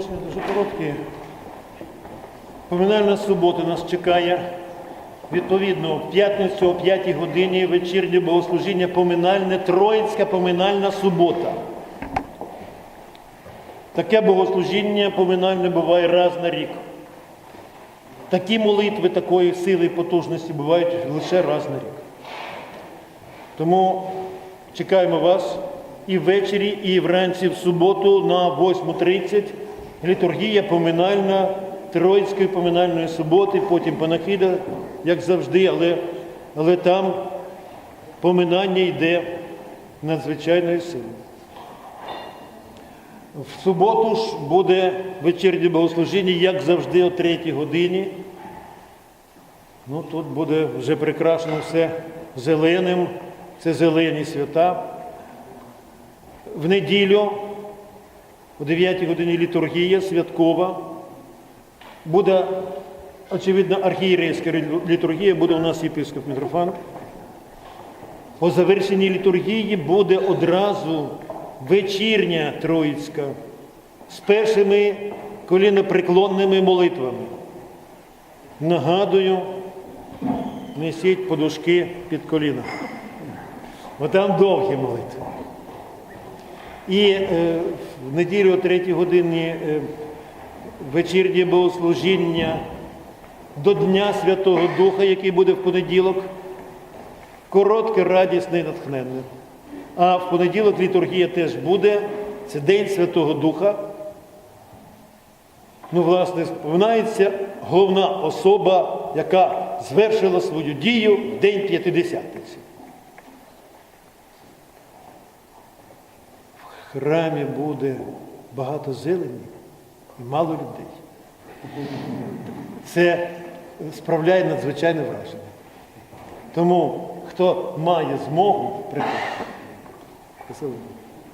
Сьогодні дуже короткі. Поминальна субота нас чекає. Відповідно, в п'ятницю о 5 годині вечірнє богослужіння поминальне, Троїцька поминальна субота. Таке богослужіння поминальне буває раз на рік. Такі молитви такої сили і потужності бувають лише раз на рік. Тому чекаємо вас і ввечері, і вранці в суботу на 8.30 літургія поминальна Троїцької поминальної суботи, потім панахида, як завжди, але, але там поминання йде надзвичайною силою. В суботу ж буде вечірнє богослужіння, як завжди, о 3 годині. Ну, тут буде вже прикрашено все зеленим, це зелені свята. В неділю о 9 годині літургія святкова. Буде, очевидно, архієрейська літургія, буде у нас єпископ Митрофан. По завершенні літургії буде одразу вечірня Троїцька з першими колінопреклонними молитвами. Нагадую, несіть подушки під коліна. Бо там довгі молитви. І е, в неділю о 3 годині е, вечірнє богослужіння до Дня Святого Духа, який буде в понеділок, коротке, радісне і натхненне. А в понеділок літургія теж буде. Це День Святого Духа. Ну, власне, споминається головна особа, яка звершила свою дію в День П'ятидесятниці. Храмі буде багато зелені і мало людей. Це справляє надзвичайне враження. Тому, хто має змогу. Спасибо.